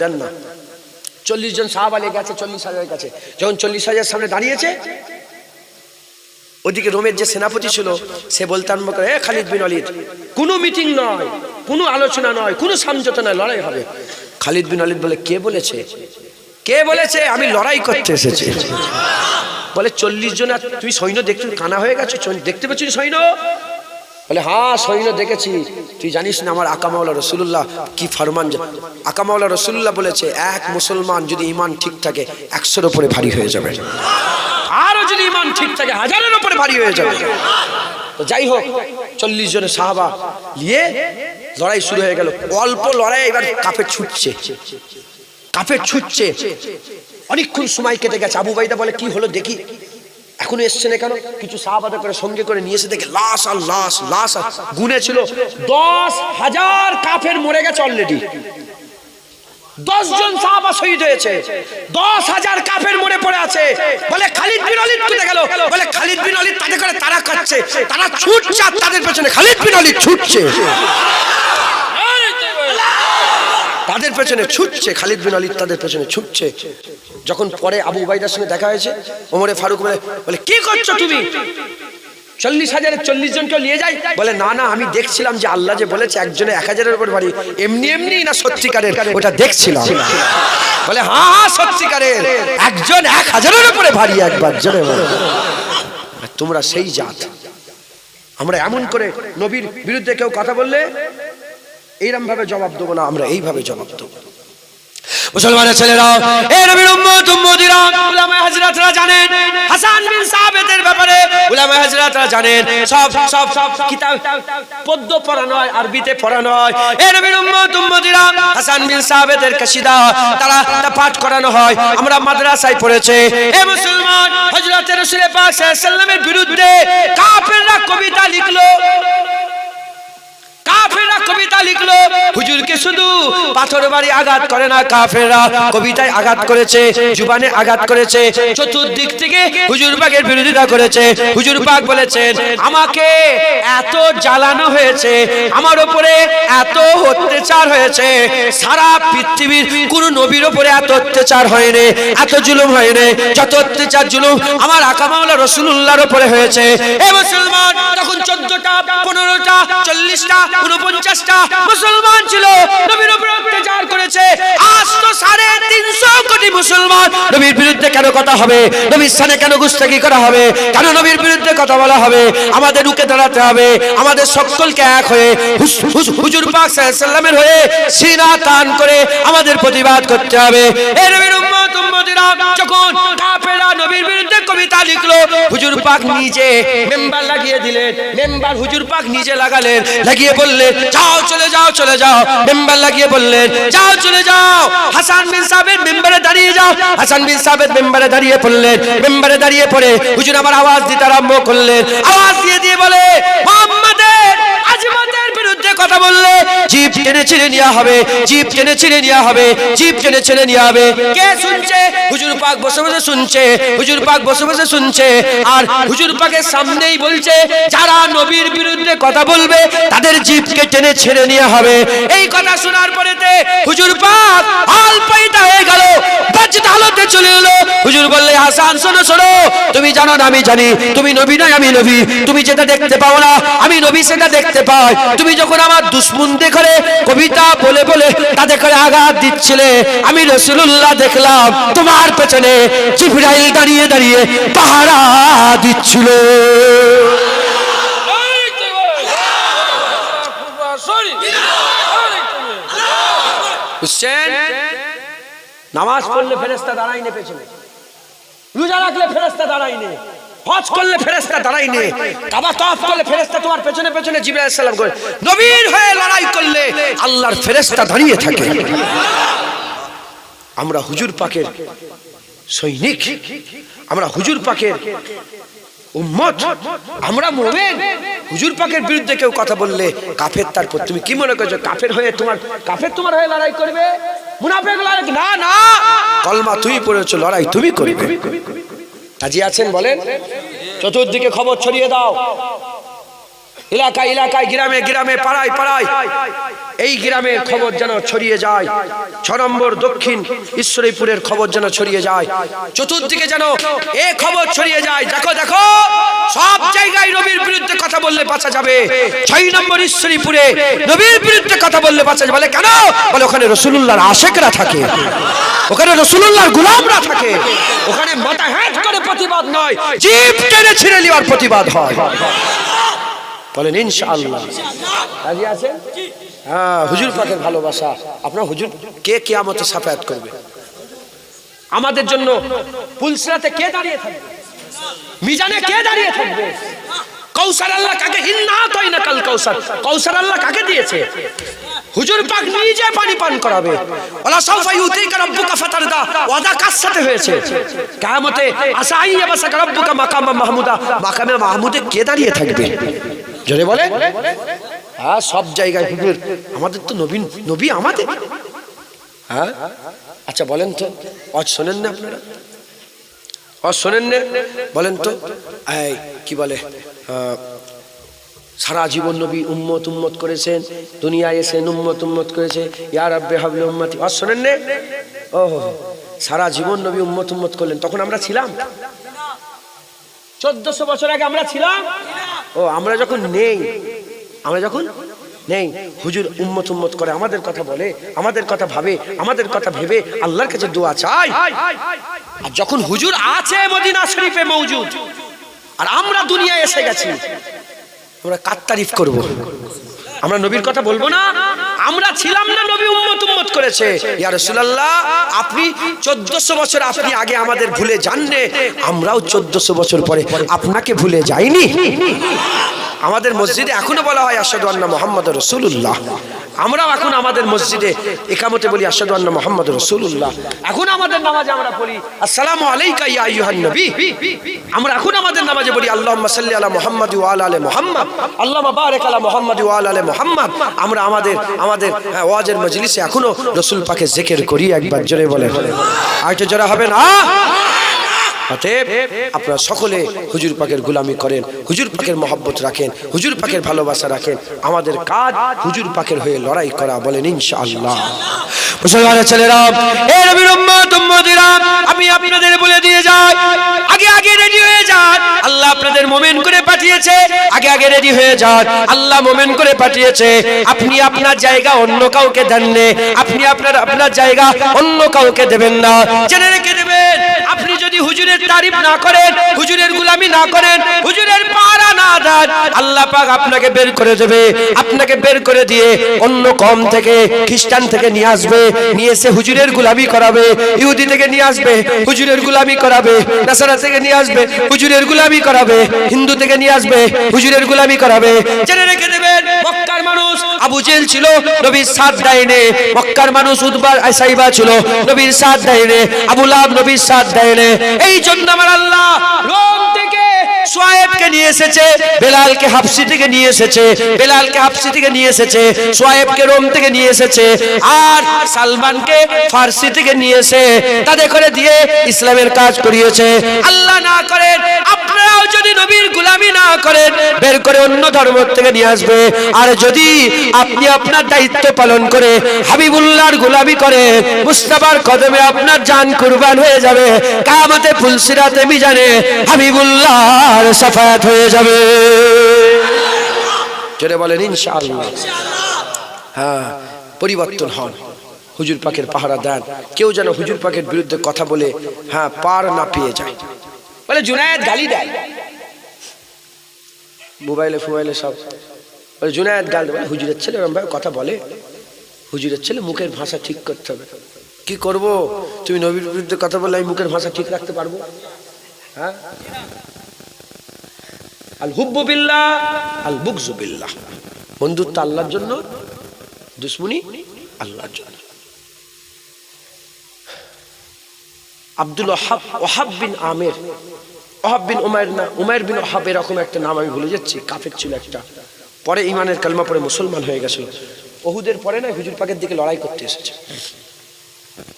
দেন না। চল্লিশ জন সাহাবালে গেছে চল্লিশ হাজারের কাছে। যখন চল্লিশ হাজার সামনে দাঁড়িয়েছে, ওদিকে রোমের যে সেনাপতি ছিল, সে বলতে আরম্ভ এ খালিদ বিন অলিদ কোনো মিটিং নয়, কোনো আলোচনা নয়, কোনো সমঝোতা নয়, লড়াই হবে। খালিদ বিন অলিদ বলে, কে বলেছে? কে বলেছে? আমি লড়াই করতে এসেছি। বলে, চল্লিশ জন, আর তুই সৈন্য দেখতে, কানা হয়ে গেছো? দেখতে পাচ্ছিস সৈন্য? বলে হ্যাঁ সৈন্য দেখেছি। তুই জানিস না আমার আকামাউলা রসুল্লাহ কি ফরমান আকামাউলা রসুল্লাহ বলেছে, এক মুসলমান যদি ইমান ঠিক থাকে, একশোর উপরে ভারী হয়ে যাবে। আরও যদি ইমান ঠিক থাকে, হাজারের উপরে ভারী হয়ে যাবে। তো যাই হোক, চল্লিশ জনের সাহাবা নিয়ে লড়াই শুরু হয়ে গেল। অল্প লড়াই এবার কাপে ছুটছে। কাপে ছুটছে। অনেকক্ষণ সময় কেটে গেছে। আবু বাইদা বলে, কি হলো দেখি। এখনও এসছে না কেন? কিছু সাহাবাদা করে সঙ্গে করে নিয়ে এসে দেখে লাশ আর লাশ লাশ গুনে ছিল। দশ হাজার কাফের মরে গেছে অলরেডি দশ জন সাহাবা শহীদ হয়েছে। দশ হাজার কাফের মরে পড়ে আছে। বলে খালিদ বিন অলিদ কোথায় গেল। বলে খালিদ বিন অলিদ তাদের করে তারা কাটছে তারা ছুটছে আর তাদের পেছনে খালিদ বিন অলিদ ছুটছে। তাদের পেছনে ছুটছে, খালিদ বিন অলিদ তাদের পেছনে ছুটছে। যখন পরে আবু উবাইদার সঙ্গে দেখা হয়েছে, ওমরে ফারুক বলে বলে, কি করছ তুমি? চল্লিশ হাজারের চল্লিশ জনকে নিয়ে যাই? বলে, না না, আমি দেখছিলাম যে আল্লাহ যে বলেছে একজনে এক হাজারের উপর বাড়ি এমনি এমনি না সত্যিকারের? ওটা দেখছিলাম। বলে হ্যাঁ হ্যাঁ সত্যিকারের। একজন এক হাজারের উপরে ভারী একবার জনে। তোমরা সেই জাত। আমরা এমন করে নবীর বিরুদ্ধে কেউ কথা বললে এইরকম ভাবে জবাব দেবো না, আমরা এইভাবে জবাব দেবো। মুসলমানের ছেলেরা উলামায়ে হযরতরা জানেন, হাসান বিন ব্যাপারে জানেন, সব সব সব কিতাব পদ্য আরবিতে উম্মত, উম্মতিরা, হাসান বিন কাসিদা তারা তা পাঠ করানো হয়, আমরা মাদ্রাসায় পড়েছে। এ মুসলমান, হযরত রাসূল পাক সাল্লাল্লাহু বিরুদ্ধে কাফেররা কবিতা লিখলো। কাফেররা কবিতা লিখলো। হুজুরকে শুধু পাথর বাড়ি আঘাত করে না, কাফেররা কবিতায় আঘাত করেছে, জুবানে আঘাত করেছে। চতুর্দিক থেকে হুজুর পাকের বিরোধিতা করেছে। হুজুর পাক বলেছেন, আমাকে এত জ্বালানো হয়েছে, আমার উপরে এত অত্যাচার হয়েছে। সারা পৃথিবীর কোন নবীর উপরে এত অত্যাচার হয়নি, এত জুলুম হয়নি। যত অত্যাচার, জুলুম আমার আকামাউলা রসুল্লাহর উপরে হয়েছে। এ মুসলমান তখন চোদ্দটা, পনেরোটা, চল্লিশটা উনপঞ্চাশটা মুসলমান ছিল। নবীর উপরে অত্যাচার করেছে। আজ তো সাড়ে তিনশো কোটি মুসলমান। নবীর বিরুদ্ধে কেন কথা হবে? নবীর স্থানে কেন গুস্তাকি করা হবে? কেন নবীর বিরুদ্ধে কথা বলা হবে? আমাদের রুখে দাঁড়াতে হবে। আমাদের সকলকে এক হয়ে হুজুর পাক সাল্লামের হয়ে সিনা টান করে আমাদের প্রতিবাদ করতে হবে। এ নবীর যখন নবীর বিরুদ্ধে কবিতা লিখলো, হুজুর পাক নিজে মেম্বার লাগিয়ে দিলেন, মেম্বার হুজুর পাক নিজে লাগালেন, লাগিয়ে বললেন, যাও, চলে যাও চলে যাও। মেম্বার লাগিয়ে বললেন, যাও, চলে যাও। হাসান বিন সাবেদ মেম্বারে দাঁড়িয়ে যাও। হাসান বিন সাবেদ মেম্বারে দাঁড়িয়ে পড়লেন, মেম্বারে দাঁড়িয়ে পড়ে হুজুর আবার আওয়াজ দিতে আরম্ভ করলেন। আওয়াজ দিয়ে দিয়ে বলে বিরুদ্ধে কথা বললে জিপ টেনে ছেড়ে নেওয়া হবে, জিপ টেনে ছেড়ে নেওয়া হবে, জিপ টেনে ছেড়ে নেওয়া হবে। কে শুনছে? হুজুর পাক বসে বসে শুনছে, হুজুর পাক বসে বসে শুনছে। আর হুজুর পাকের সামনেই বলছে, যারা নবীর বিরুদ্ধে কথা বলবে, তাদের জিপকে টেনে ছেড়ে নেওয়া হবে। এই কথা শোনার পরেতে হুজুর পাক হাল পাইটা হয়ে গেল বাচ্চা হালতে চলে এলো। হুজুর বললে, হাসান, শোনো শোনো, তুমি জানো না আমি জানি, তুমি নবী নয় আমি নবী, তুমি যেটা দেখতে পাও না, আমি নবী সেটা দেখতে পাই। তুমি যখন আমার দুশ্মনদের করে কবিতা বলে বলে তাদের করে আঘাত দিচ্ছিলে, আমি রসুল্লাহ দেখলাম, তোমার পেছনে জিবরাইল দাঁড়িয়ে দাঁড়িয়ে পাহারা দিচ্ছিল। নামাজ পড়লে ফেরেস্তা দাঁড়াই নে পেছনে। রোজা রাখলে ফেরেস্তা দাঁড়াই নে হজ করলে কাবা তফ করলে তোমার পেছনে পেছনে সালাম করে। নবীর হয়ে লড়াই করলে আল্লাহর দাঁড়িয়ে থাকে। আমরা হুজুর পাকের সৈনিক। আমরা হুজুর পাকের উম্মত। আমরা মোমেন। হুজুর পাকের বিরুদ্ধে কেউ কথা বললে কাফের তারপর তুমি কি মনে করছ? কাফের হয়ে তোমার কাফের তোমার হয়ে লড়াই করবে? চতুর্দিকে খবর ছড়িয়ে দাও। এলাকায় এলাকায়, গ্রামে গ্রামে, পাড়ায় পাড়ায়। এই গ্রামের খবর যেন ছড়িয়ে যায়। ছ নম্বর দক্ষিণ ঈশ্বরীপুরের খবর যেন ছড়িয়ে যায়। চতুর্দিকে যেন এ খবর ছড়িয়ে যায়। দেখো দেখো সব জায়গায় নবীর বিরুদ্ধে কথা বললে বাঁচা যাবে। ছয় নম্বর ঈশ্বরীপুরে নবীর বিরুদ্ধে কথা বললে বাঁচা যাবে। কেন? বলে, ওখানে রসুলুল্লাহর আশেকরা থাকে। ওখানে রসুলুল্লাহর গুলামরা থাকে। ওখানে মাথা হ্যাট করে প্রতিবাদ নয়। জিপ টেনে ছিঁড়ে নেওয়ার প্রতিবাদ হয়। বলেন, ইনশাআল্লাহ। রাজি আছেন? হ্যাঁ হুজুর পাকের ভালোবাসা। আপনার হুজুর কে কিয়ামতে সাফায়াত করবে? আমাদের জন্য পুলসরাতে কে দাঁড়িয়ে থাকবে? মিজানে কে দাঁড়িয়ে থাকবে? কৌসার আল্লাহ কাকে হিন্না তৈ না কাল কৌসার কৌসার আল্লাহ কাকে দিয়েছে? হুজুর পাক নিজে পানি পান করাবে। ওলা সাউফা ইউতিকা রাব্বুকা ফাতারদা। ওয়াদা কার সাথে হয়েছে? কিয়ামতে আসাই ইয়াবাসা রাব্বুকা মাকামা মাহমুদা। মাকামে মাহমুদে কে দাঁড়িয়ে থাকবে? জোরে বলে। হ্যাঁ সব জায়গায় হুজুর, আমাদের তো নবীন, নবী আমাদের। হ্যাঁ? আচ্ছা বলেন তো আজ শোনেন না আপনারা? আজ শোনেন না? বলেন তো। এই, কি বলে? সারা জীবন নবী উম্মত উম্মত করেছেন, দুনিয়ায় এসে উম্মত উম্মত করেছে। ইয়ার আব্বে হাবলে উম্মতি। আজ শোনেন না? ও। সারা জীবন নবী উম্মত উম্মত করলেন। তখন আমরা ছিলাম? চোদ্দশো বছর আগে আমরা ছিলাম? ও, আমরা যখন নেই, আমরা যখন নেই, হুজুর উম্মত উম্মত করে আমাদের কথা বলে, আমাদের কথা ভাবে, আমাদের কথা ভেবে আল্লাহর কাছে দোয়া চাই আর যখন হুজুর আছে মদিনা শরীফে মৌজুদ আর আমরা দুনিয়ায় এসে গেছি। আমরা কার তারিফ করব? আমরা নবীর কথা বলব না। আমরা ছিলাম না নবী উম্মত উম্মত করেছে। ইয়া রাসূলুল্লাহ, আপনি 1400 বছর আপনি আগে আমাদের ভুলে যাননে। আমরাও 1400 বছর পরে আপনাকে ভুলে যাইনি। আমাদের মসজিদে এখনও বলা হয় আশহাদু আন্না মুহাম্মাদুর রাসূলুল্লাহ। আমরাও এখন আমাদের মসজিদে একামতে বলি আশহাদু আন্না মুহাম্মাদুর রাসূলুল্লাহ। এখন আমাদের নামাজে আমরা বলি আসসালামু আলাইকা ইয়া আইয়ুহান নবী। আমরা এখন আমাদের নামাজে বলি আল্লাহুম্মা সাল্লি আলা মুহাম্মাদ ওয়া আলা আলি মুহাম্মাদ। আল্লাহুম্মা বারিক আলা মুহাম্মাদ ওয়া আলা আলি মুহাম্মাদ। আমরা আমাদের আমাদের হ্যাঁ, ওয়াজের মজলিসে এখনও রসুল পাকে জিকির করি একবার জোরে বলেন। আরেকটু জোরে হবে না? অতএব আপনারা সকলে হুজুর পাকের গুলামি করেন, হুজুর পাকের মহব্বত রাখেন, হুজুর পাকের ভালোবাসা রাখেন। আমাদের কাজ হুজুর পাকের হয়ে লড়াই করা বলেন ইনশাআল্লাহ। মুসলমানের ছেলেরা, এ নবীর উম্মত, উম্মতিরা, আমি আপনাদের বলে দিয়ে যাই, আগে আগে রেডি হয়ে যান। আল্লাহ আপনাদের মোমেন করে পাঠিয়েছে, আগে আগে রেডি হয়ে যান। আল্লাহ মোমেন করে পাঠিয়েছে, আপনি আপনার জায়গা অন্য কাউকে দেননি আপনি আপনার আপনার জায়গা অন্য কাউকে দেবেন না। জেনে রেখে আপনি যদি হুজুরের তারিফ না করেন, হুজুরের গুলামি না করেন, হুজুরের পাড়া না দেন, আল্লাহ পাক আপনাকে বের করে দেবে। আপনাকে বের করে দিয়ে অন্য কম থেকে খ্রিস্টান থেকে নিয়ে আসবে, নিয়ে এসে হুজুরের গুলামি করাবে, ইহুদি থেকে নিয়ে আসবে, হুজুরের গুলামি করাবে, নাসারা থেকে নিয়ে আসবে, হুজুরের গুলামি করাবে, হিন্দু থেকে নিয়ে আসবে, হুজুরের গুলামি করাবে। জেনে রেখে মক্কার মানুষ আবু জেল ছিল, নবীর সাথ দেয়নি মক্কার মানুষ উদ্বার ছিল, নবীর সাথ দেয়নি আবু লাভ নবীর সাথ দেয়নি এই জন্য আমার আল্লাহ রোম থেকে সোয়েবকে নিয়ে এসেছে, বেলালকে হাফসি থেকে নিয়ে এসেছে, বেলালকে হাফসি থেকে নিয়ে এসেছে রোম থেকে নিয়ে এসেছে, আর সালমানকে ফার্সি থেকে নিয়ে এসে তাদের করে দিয়ে ইসলামের কাজ করিয়েছে। আল্লাহ না করেন, আপনারাও যদি নবীর গুলামি না করেন, বের করে অন্য ধর্ম থেকে নিয়ে আসবে। আর যদি আপনি আপনার দায়িত্ব পালন করে হাবিবুল্লাহর গুলামি করে, মুস্তাফার কদমে আপনার জান কুরবান হয়ে যাবে কামাতে ফুলসিরাতে মিজানে হাবিবুল্লাহর সাফায়াত হয়ে যাবে। জোরে বলেন, ইনশাআল্লাহ। হ্যাঁ পরিবর্তন হন। হুজুর পাকের পাহারা দেন কেউ যেন হুজুর পাকের বিরুদ্ধে কথা বলে হ্যাঁ পার না পেয়ে যায়। বলে, জুনায়েদ গালি দেয়। মোবাইলে, ফোবাইলে সব। বলে, জুনায়েদ গাল দেয়। হুজুরের ছেলে এরকম ভাবে কথা বলে। হুজুরের ছেলে মুখের ভাষা ঠিক করতে হবে। কি করব? তুমি নবীর বিরুদ্ধে কথা বললে আমি মুখের ভাষা ঠিক রাখতে পারব? হ্যাঁ? আল হুব্বু বিল্লাহ, আল বুকজু বিল্লাহ। বন্ধুত্ব আল্লাহর জন্য, দুশ্মনী আল্লাহর জন্য। আব্দুল ওহাব ওহাব বিন আমের ওহাব বিন উমায়ের না উমায়ের বিন ওহাব এরকম একটা নাম আমি ভুলে যাচ্ছি, কাফের ছিল একটা। পরে ইমানের কালমা পরে মুসলমান হয়ে গেছিল। ওহুদের পরে না হুজুর পাকের দিকে লড়াই করতে এসেছে।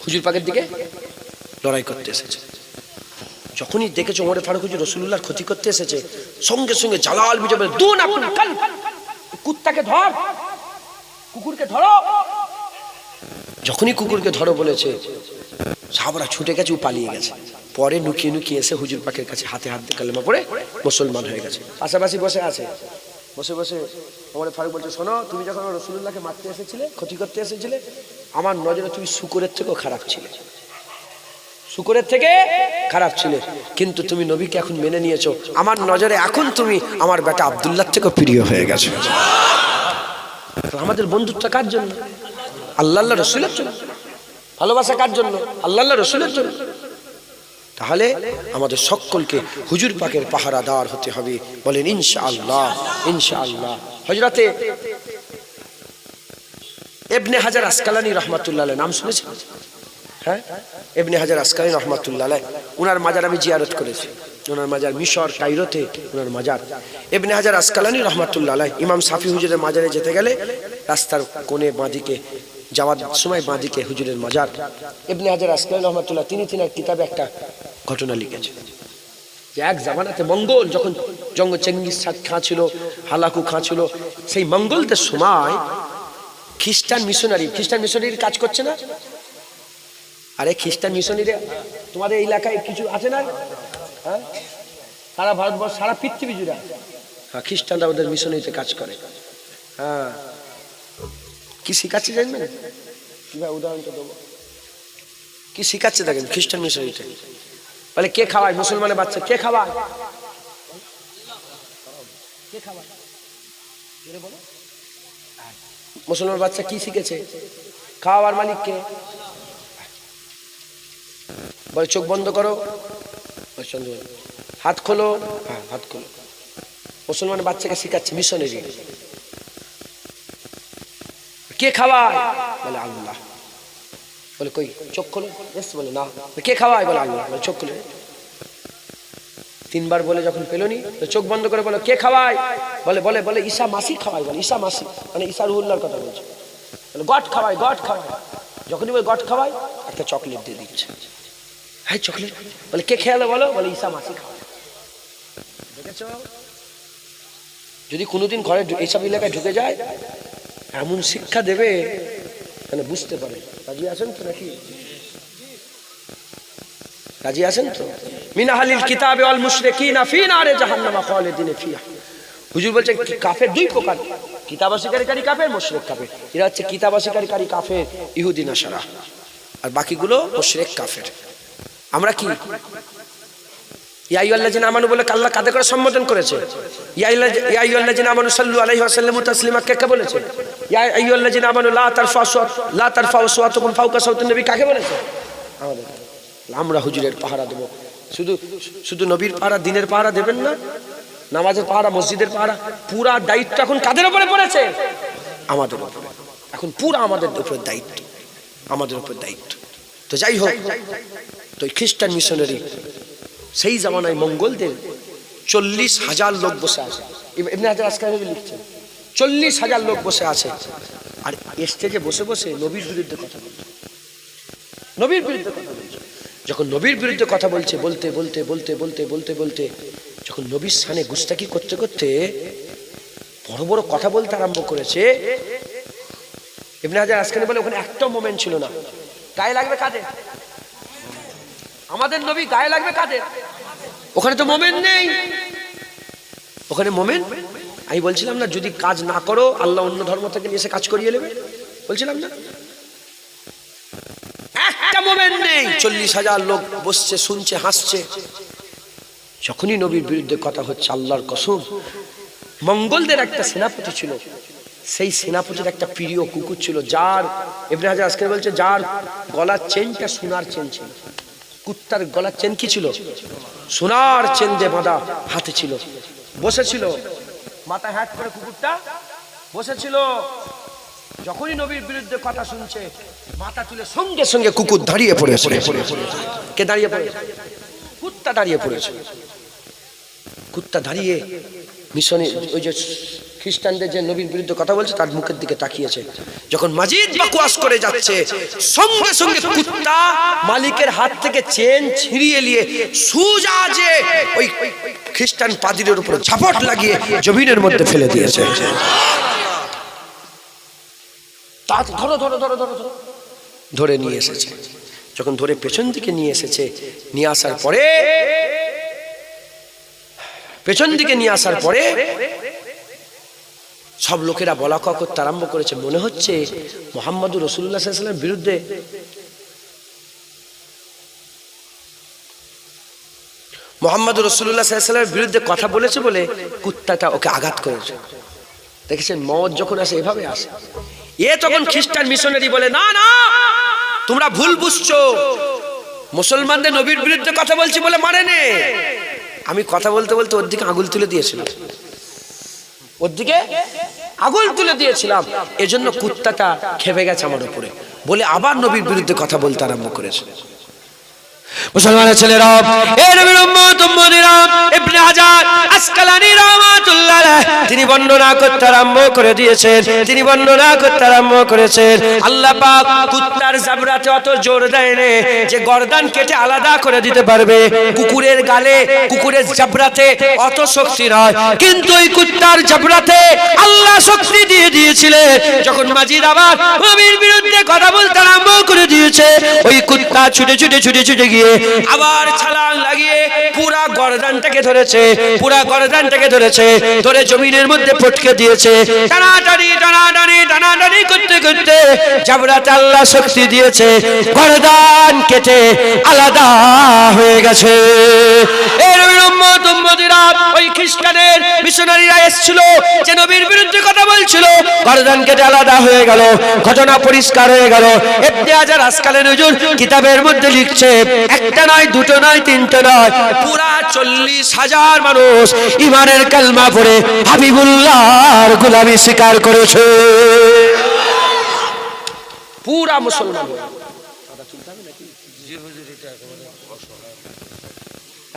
হুজুর পাকের দিকে লড়াই করতে এসেছে। যখনই দেখেছে ওমরে ফারুক হুজুর রসুল্লাহর ক্ষতি করতে এসেছে, সঙ্গে সঙ্গে জালাল বিজয় বলে দুন আপন কাল। কুত্তাকে ধর, কুকুরকে ধরো। যখনই কুকুরকে ধরো বলেছে, সাহাবারা ছুটে গেছে, ও পালিয়ে গেছে। পরে লুকিয়ে লুকিয়ে এসে হুজুর পাকের কাছে হাতে হাত কালেমা পড়ে মুসলমান হয়ে গেছে। পাশাপাশি বসে আছে। বসে বসে আমার ফারুক বলছে, শোনো, তুমি যখন রসুল্লাহকে মারতে এসেছিলে, ক্ষতি করতে এসেছিলে, আমার নজরে তুমি শুকুরের থেকেও খারাপ ছিলে। শুকুরের থেকে খারাপ ছিলে। কিন্তু তুমি নবীকে এখন মেনে নিয়েছো। আমার নজরে এখন তুমি আমার বেটা আবদুল্লাহ থেকেও প্রিয় হয়ে গেছো। আমাদের বন্ধুত্ব কার জন্য? আল্লাহ রসুলের জন্য। ভালোবাসা কার জন্য? আল্লাহ রসুলের জন্য। তাহলে আমাদের সকলকে হুজুর পাকের পাহারা দেওয়ার হতে হবে। বলেন ইনশা আল্লাহ ইনশা আল্লাহ হজরতে এবনে হাজার আসকালানি রহমাতুল্লাহ নাম শুনেছেন? হ্যাঁ? এবনে হাজার আসকালানি রহমাতুল্লাহ উনার মাজার আমি জিয়ারত করেছি। ওনার মাজার মিশর, কাইরোতে ওনার মাজার। এবনে হাজার আসকালানি রহমাতুল্লাহ ইমাম সাফি হুজুরের মাজারে যেতে গেলে রাস্তার কোণে বাঁদিকে, যাওয়ার সময় বাঁদিকে হুজুরের মাজার। এবনে হাজার আসকালানি রহমাতুল্লাহ, তিনি তিনার কিতাবে একটা ঘটনা লিখেছেন। যে এক জামানাতে মঙ্গল যখন জঙ্গ চেঙ্গিস খাঁ ছিল, হালাকু খাঁ ছিল, সেই মঙ্গলদের সময় খ্রিস্টান মিশনারি, খ্রিস্টান মিশনারির কাজ করছে না? আরে খ্রিস্টান মিশনারি তোমাদের এই এলাকায় কিছু আছে না? হ্যাঁ? সারা ভারতবর্ষ সারা পৃথিবী জুড়ে আছে। হ্যাঁ খ্রিস্টানরা ওদের মিশনারিতে কাজ করে। হ্যাঁ। কি শিখাচ্ছে জানবেন? কীভাবে উদাহরণটা দেবো। কি শিখাচ্ছে দেখেন খ্রিস্টান মিশনারিতে? বলে কে খাওয়ায়? মুসলমানের বাচ্চা কে খাওয়ায়? কে খাওয়ায়? মুসলমান বাচ্চা কি শিখেছে? খাওয়ার মালিক কে বলে, চোখ বন্ধ করো। হাত খোলো। হ্যাঁ হাত খোলো। মুসলমান বাচ্চাকে শিখাচ্ছে মিশনারি। কে খাওয়ায়? বলে, আল্লাহ। বলে, কই, চোখ খোলো। এস বলে, না। কে খাওয়ায়? বলে, আল্লাহ। বলে, চোখ খুলে। তিনবার বলে, যখন পেলনি? চোখ বন্ধ করে বলে, কে খাওয়ায়? বলে বলে বলে, ঈশা মাসি খাওয়ায়। বলে, ঈশা মাসি। মানে ঈশা রুহুল্লার কথা বলছে। বলে গট খাওয়ায় গট খাওয়ায়। যখনই বলে গট খাওয়ায়, একটা চকলেট দিয়ে দিচ্ছে। চকলেট। বলে, কে খেয়ালে বলো? বলে, ঈশা মাসি দেখেছ? যদি কোনোদিন ঘরে এইসব এলাকায় ঢুকে যায়, এমন শিক্ষা দেবে মানে বুঝতে পারে। রাজি আছেন তো নাকি? রাজি আছেন তো? মিনাহালিল কিতাবে অল মুশরিকিনা ফি নারে জাহান্নামা খালিদিন ফিহা। হুজুর বলছে কাফের? দুই প্রকার। কিতাব অস্বীকারী কাফের, মুশরিক কাফের। এরা হচ্ছে কিতাব অস্বীকারী কাফের, ইহুদি, নাসারা। আর বাকিগুলো মুশরিক কাফের। আমরা কি? বলে কাদের সম্বোধন করেছে? আমানু আলাইহি সাল্লামু তাসলিমা কে কে বলেছে ইয়াইয়াল্লাযিনা আমানু লা লা তারফা নবী কাকে বলেছে? আমাদের আমরা হুজুরের পাহারা দেবো। শুধু শুধু নবীর পাহারা, দিনের পাহারা দেবেন না, নামাজের পাহারা, মসজিদের পাহারা, পুরা দায়িত্ব এখন কাদের উপরে পড়েছে? আমাদের উপরে। এখন পুরা আমাদের উপরে দায়িত্ব। আমাদের উপর দায়িত্ব। তো যাই হোক, তো খ্রিস্টান মিশনারি, সেই জামানায় মঙ্গলদের চল্লিশ হাজার লোক বসে আছে। এমনি হাজার আজকাল লিখছেন। চল্লিশ হাজার লোক বসে আছে। আর স্টেজে বসে বসে নবীর বিরুদ্ধে কথা বলছে। নবীর বিরুদ্ধে কথা বলছে। যখন নবীর বিরুদ্ধে কথা বলছে, বলতে বলতে বলতে বলতে বলতে বলতে, যখন নবীর সানে গুস্তাকি করতে করতে বড় বড় কথা বলতে আরম্ভ করেছে এমনি হাজার আজকাল বলে, ওখানে একটা মোমেন্ট ছিল না। গায়ে লাগবে কাদের? আমাদের নবী গায়ে লাগবে কাদের? ওখানে তো মোমেন্ট নেই। ওখানে মোমেন্ট আমি বলছিলাম না, যদি কাজ না করো, আল্লাহ অন্য ধর্ম থেকে নিয়ে এসে কাজ করিয়ে নেবে। বলছিলাম না। একটা মোমেন্ট নেই। চল্লিশ হাজার লোক বসছে, শুনছে, হাসছে। যখনই নবীর বিরুদ্ধে কথা হচ্ছে, আল্লাহর কসম, মঙ্গলদের একটা সেনাপতি ছিল। সেই সেনাপতির একটা প্রিয় কুকুর ছিল, যার এমনি হাজার আজকে বলছে, যার গলার চেনটা সোনার চেন ছিল। কুত্তার গলার চেন কি ছিল? সোনার চেন দিয়ে বাঁধা হাতে ছিল। বসেছিল মাথা হ্যাট করে কুকুরটা, বসেছিল, যখনই নবীর বিরুদ্ধে কথা শুনছে, মাথা তুলে সঙ্গে সঙ্গে কুকুর দাঁড়িয়ে পড়েছে। কে দাঁড়িয়ে পড়ে কুত্তা দাঁড়িয়ে পড়েছে। কুত্তা দাঁড়িয়ে মিশনে ওই যে খ্রিস্টানদের যে নবীর বিরুদ্ধে কথা বলছে, তার মুখের দিকে তাকিয়েছে। যখন মাজিদ বাকুয়াস করে যাচ্ছে, সঙ্গে সঙ্গে কুত্তা মালিকের হাত থেকে চেন ছিঁড়িয়ে নিয়ে সুজা যে ওই খ্রিস্টান পাদ্রীর উপর ঝাপট লাগিয়ে জমিনের মধ্যে ফেলে দিয়েছে। তা ধরো ধরো ধরো ধরো ধরো, ধরে নিয়ে এসেছে। যখন ধরে পেছন দিকে নিয়ে এসেছে, নিয়ে আসার পরে, পেছন দিকে নিয়ে আসার পরে সব লোকেরা বলা ক করতে আরম্ভ করেছে। মনে হচ্ছে মোহাম্মদুর রসুল্লাহ সাল্লামের বিরুদ্ধে মোহাম্মদুর রসুল্লাহ সাল্লামের বিরুদ্ধে কথা বলেছে বলে কুত্তাটা ওকে আঘাত করেছে। দেখেছেন, মদ যখন আসে, এভাবে আসে। এ তখন খ্রিস্টান মিশনারি বলে, না না, তোমরা ভুল বুঝছ। মুসলমানদের নবীর বিরুদ্ধে কথা বলছি বলে মানে নে। আমি কথা বলতে বলতে ওর দিকে আঙুল তুলে দিয়েছিলাম। ওর দিকে আগুন তুলে দিয়েছিলাম। এজন্য কুত্তাটা খেপে গেছে আমার উপরে। বলে আবার নবীর বিরুদ্ধে কথা বলতে আরম্ভ করেছে। মুসলমানের ছেলেরা, এ নবীর উম্মত ইবনে হাজার, আসকালানি রাহমাতুল্লাহ তিনি বর্ণনা করতে আরম্ভ করে দিয়েছেন, তিনি বর্ণনা করতে আরম্ভ করেছেন। আল্লাহ পাক কুত্তার জাবরাতে অত জোর যে গর্দান কেটে আলাদা করে দিতে পারবে। কুকুরের গালে, কুকুরের জাবরাতে অত শক্তি নয়। কিন্তু কুত্তার জাবরাতে আল্লাহ শক্তি দিয়ে দিয়েছিলেন। যখন মাজিদ আবার নবীর বিরুদ্ধে কথা বলতে আরম্ভ করে দিয়েছে, ওই কুত্তা ছুটে ছুটে ছুটে ছুটে গিয়ে আবার ছালাং লাগিয়ে পুরা গর্দানটাকে ধরেছে, পুরা গর্দানটাকে ধরেছে, ধরে জমিনের মধ্যে পটকে দিয়েছে। টানাটানি টানাটানি টানাটানি করতে করতে জাবরাতে আল্লাহ শক্তি দিয়েছে। গর্দান কেটে আলাদা হয়ে গেছে। খ্রিস্টানের এসেছিল কথা বলছিল। গর্দান কেটে আলাদা হয়ে গেল, ঘটনা পরিষ্কার হয়ে গেল। আসকালে নজুর কিতাবের মধ্যে লিখছে একটা নয়, দুটো নয়, তিনটে নয়। পুরা চল্লিশ হাজার মানুষ ইমানের কালমা পড়ে হাবিবুল্লাহর গোলামি স্বীকার করেছে। পুরা মুসলমান।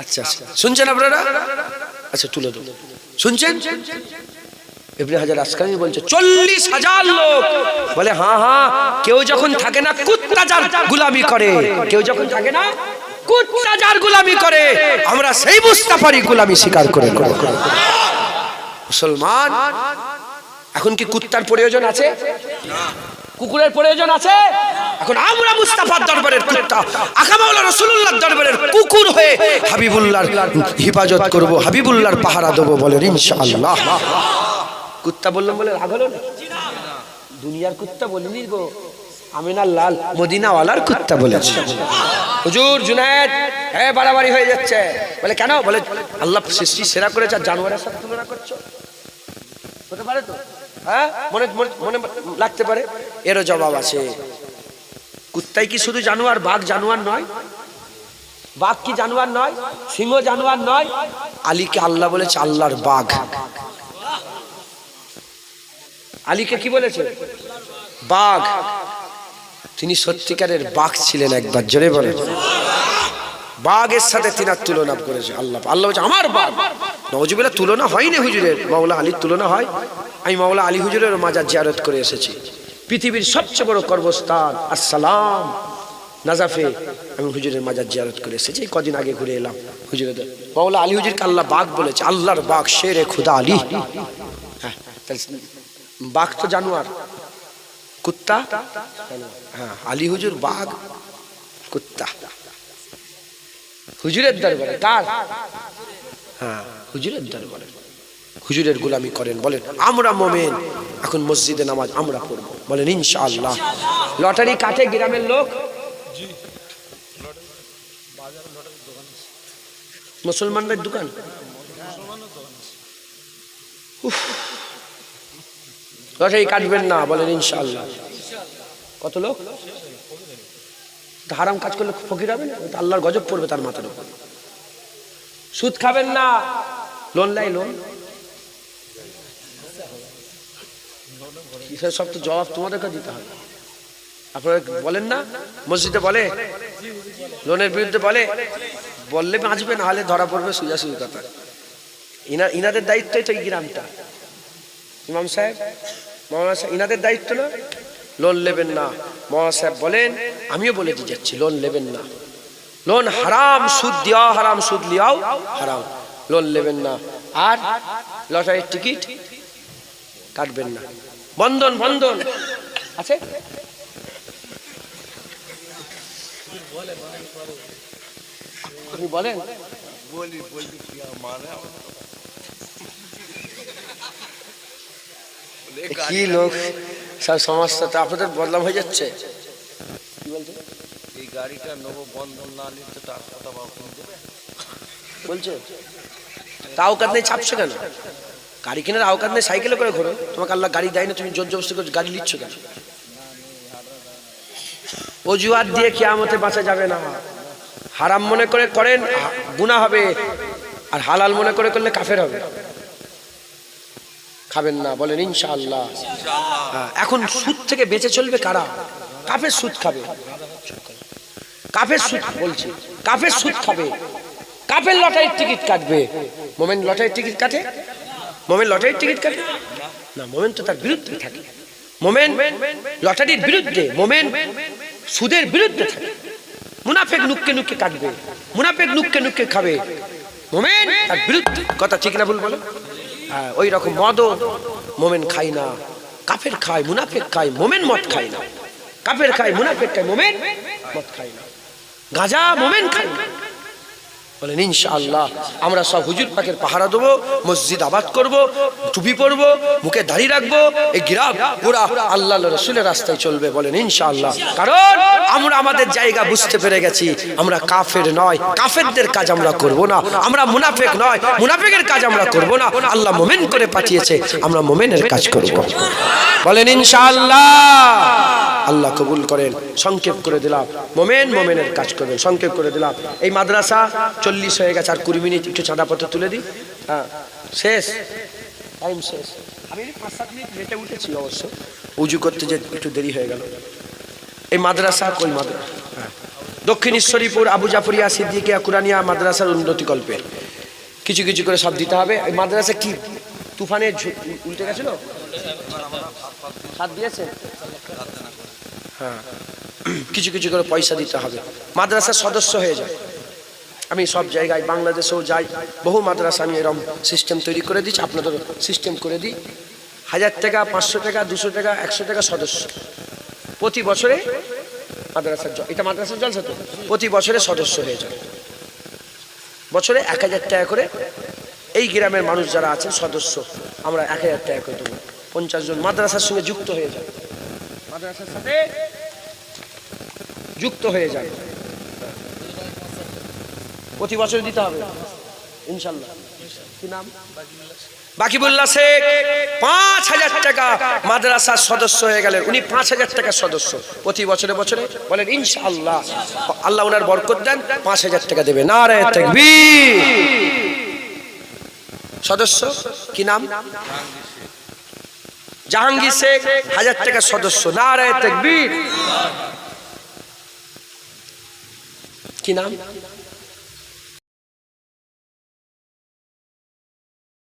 আচ্ছা আচ্ছা। শুনছেন আপনারা? আচ্ছা তুলে দেবো শুনছেন? ইবনে হাজার আসকানি বলছে, চল্লিশ হাজার লোক। বলে হ্যাঁ হ্যাঁ কেউ যখন থাকে না, কুত্তা যার গুলামি করে। কেউ যখন থাকে না, কুত্তা যার গুলামি করে। আমরা সেই বুঝতে পারি গুলামি স্বীকার করে। মুসলমান, এখন কি কুত্তার প্রয়োজন আছে? কুকুরের প্রয়োজন আছে? এখন আমরা মুস্তাফার দরবারের কুত্তা। আকামাউলা রসুল্লাহর দরবারের কুকুর হয়ে হাবিবুল্লাহর হিফাজত করব, হাবিবুল্লাহর পাহারা দেবো বলেন, ইনশাআল্লাহ। কুত্তা বললাম বলে রাগ হলো না? দুনিয়ার কুত্তা বলিনি গো। আমিনার লাল মদিনাওয়ালার কুত্তা বলেছে। হুজুর জুনায়েদ হ্যাঁ বাড়াবাড়ি হয়ে যাচ্ছে। বলে কেন? বলে আল্লাহ সৃষ্টি সেরা করেছে আর জানোয়ারের সাথে তুলনা করছ। হতে পারে তো? হ্যাঁ? মনে- মনে লাগতে পারে? এরও জবাব আছে। কুত্তাই কি শুধু জানোয়ার, বাঘ জানোয়ার নয়? বাঘ কি জানোয়ার নয়? সিংহ জানোয়ার নয়? আলীকে আল্লাহ বলেছে আল্লাহর বাঘ। আলীকে কি বলেছে? বাঘ। তিনি সত্যিকারের বাঘ ছিলেন একবার, জোরে বলে বাঘের সাথে তিনার তুলনা করেছে আল্লাহ। আল্লাহ বলছে, আমার বাঘ। নওজুবিল্লাহ, তুলনা হয়নি হুজুরের, মাওলা আলীর তুলনা হয়। আমি মাওলা আলী হুজুরের মাজার জিয়ারত করে এসেছি। পৃথিবীর সবচেয়ে বড় কর্মস্থান, আসসালাম। নাজাফে আমি হুজুরের মাজার জিয়ারত করে এসেছি। কদিন আগে ঘুরে এলাম হুজুরের। মাওলা আলী হুজুরকে আল্লাহ বাঘ বলেছে, আল্লাহর বাঘ, শেরে খুদা আলী। হ্যাঁ বাঘ তো জানোয়ার। কুত্তা? হ্যাঁ আলী হুজুর বাঘ, কুত্তা। হুজুরের দরবারে, কার? হ্যাঁ হুজুরের দরবারে। হুজুরের গোলামি করেন, বলেন, আমরা মোমেন, এখন মসজিদে নামাজ আমরা পড়ব। বলেন, ইনশাআল্লাহ। লটারি কাটে গ্রামের লোক? মুসলমানদের দোকান? উফ। লটারি কাটবেন না, বলেন ইনশাল্লাহ কত লোক? হারাম কাজ করলে ফকির হবে না? আল্লাহর গজব পড়বে তার মাথার উপর। সুদ খাবেন না। লোন লাই লোন? সব তো জবাব তোমাদেরকে দিতে হবে। আপনারা বলেন না? মসজিদে বলে? লোনের বিরুদ্ধে বলে? বললে বাঁচবে, না হলে ধরা পড়বে সুজা সুজি কথা। ইনা ইনাদের দায়িত্বই তো এই গ্রামটা। ইমাম সাহেব ইনাদের দায়িত্ব না? লোন নেবেন না। মৌলানা সাহেব বলেন, আমিও বলে দিয়ে যাচ্ছি লোন নেবেন না। লোন হারাম, সুদ দেওয়া হারাম, সুদ লিয়াও হারাম। লোন নেবেন না। আর লটারির টিকিট কাটবেন না। বন্ধন বন্ধন। আছে? আপনি বলেন। বলি বলি মানে? কি লোক? সব সমস্যা তো আপনাদের বদলাম হয়ে যাচ্ছে? কি বলছে এই গাড়িটা নেব বন্ধন না নিতে তার কথা বলছে তা আওকাত নেই ছাপছো কেন? গাড়ি কেনার আওকাত নেই সাইকেলে করে ঘোরো। তোমাকে আল্লাহ গাড়ি দেয় না তুমি জোর জবস্তি করে গাড়ি নিচ্ছ কেন? অজুহাত দিয়ে কেয়ামতে বাঁচা যাবে না। হারাম মনে করে করেন গুণা হবে। আর হালাল মনে করে করলে কাফের হবে। খাবেন না বলেন ইনশাআল্লাহ। হ্যাঁ, এখন সুদ থেকে বেঁচে চলবে কারা? কাফের সুদ খাবে। কাফের সুদ বলছি কাফের সুদ খাবে। কাফের লটারির টিকিট কাটবে। মোমেন লটারির টিকিট কাটে? মোমেন লটারির টিকিট কাটে? না মোমেন তো তার বিরুদ্ধে থাকে। মোমেন লটারির বিরুদ্ধে মোমেন সুদের বিরুদ্ধে থাকে। মুনাফেক নুককে নুককে কাটবে। মুনাফেক নুককে নুককে খাবে। মোমেন তার বিরুদ্ধে কথা ঠিক না ভুল বলো? হ্যাঁ ওই রকম মদও মোমেন খাই না। কাফের খায়, মুনাফেক খায়, মোমেন মদ খাই না। কাফের খায়, মুনাফেক খায়, মোমেন মদ খাই না। গাঁজা মোমেন খায় না। বলেন, ইনশাআল্লাহ, আমরা সব হুজুর পাকের পাহারা দেবো, মসজিদ আবাদ করব, টুপি পরবো, মুখে দাঁড়িয়ে রাখব, এই গিরাব পুরা আল্লাহ রসুলের রাস্তায় চলবে বলেন, ইনশাআল্লাহ। কারণ আমরা আমাদের জায়গা বুঝতে পেরে গেছি, আমরা কাফের নয়, কাফেরদের কাজ আমরা করব না, আমরা মুনাফেক নয়, মুনাফেকের কাজ আমরা করব না, আল্লাহ মোমেন করে পাঠিয়েছে, আমরা মোমেনের কাজ করব। বলেন, ইনশাআল্লাহ। আল্লাহ কবুল করেন, সংক্ষেপ করে দিলাম, মোমেন মোমেনের কাজ করবেন, সংক্ষেপ করে দিলাম। এই মাদ্রাসা চল্লিশ হয়ে গেছে, আর কুড়ি মিনিট একটু চাঁদাপত্র তুলে দিই। হ্যাঁ শেষ। টাইম শেষ। আমি পাঁচ সাত মিনিট লেটে উঠেছি অবশ্য। উজু করতে যে একটু দেরি হয়ে গেল। এই মাদ্রাসা কই মাদ্রাসা। দক্ষিণ ঈশ্বরীপুর, আবু জাফরিয়া, সিদ্দিকিয়া, কুরানিয়া মাদ্রাসার উন্নতি কল্পে। কিছু কিছু করে সব দিতে হবে। এই মাদ্রাসা কি? তুফানে উল্টে গেছিল? সাত দিয়েছে? হ্যাঁ। কিছু কিছু করে পয়সা দিতে হবে। মাদ্রাসার সদস্য হয়ে যায় আমি সব জায়গায় বাংলাদেশেও যাই, বহু মাদ্রাসা আমি এরকম সিস্টেম তৈরি করে দিচ্ছি। আপনাদের সিস্টেম করে দিই। হাজার টাকা, পাঁচশো টাকা, দুশো টাকা, একশো টাকা সদস্য। প্রতি বছরে মাদ্রাসার জ- এটা মাদ্রাসার জলসা তো? প্রতি বছরে সদস্য হয়ে যায়। বছরে এক হাজার টাকা করে এই গ্রামের মানুষ যারা আছেন, সদস্য, আমরা এক হাজার টাকা করে দেবো। পঞ্চাশ জন মাদ্রাসার সঙ্গে যুক্ত হয়ে যায়। মাদ্রাসার সাথে যুক্ত হয়ে যায়। প্রতি বছর দিতে হবে। ইনশাল্লাহ। কি নাম? বাকিবুল্লাহ শেখ, পাঁচ হাজার টাকা মাদ্রাসার সদস্য হয়ে গেলেন। উনি পাঁচ হাজার টাকার সদস্য প্রতি বছরে বছরে। বলেন, ইনশাআল্লাহ। আল্লাহ ওনার বরকত দেন, পাঁচ হাজার টাকা দেবে। না সদস্য, কি নাম? জাহাঙ্গীর শেখ, হাজার টাকার সদস্য। না রে তেকবীর। কি নাম?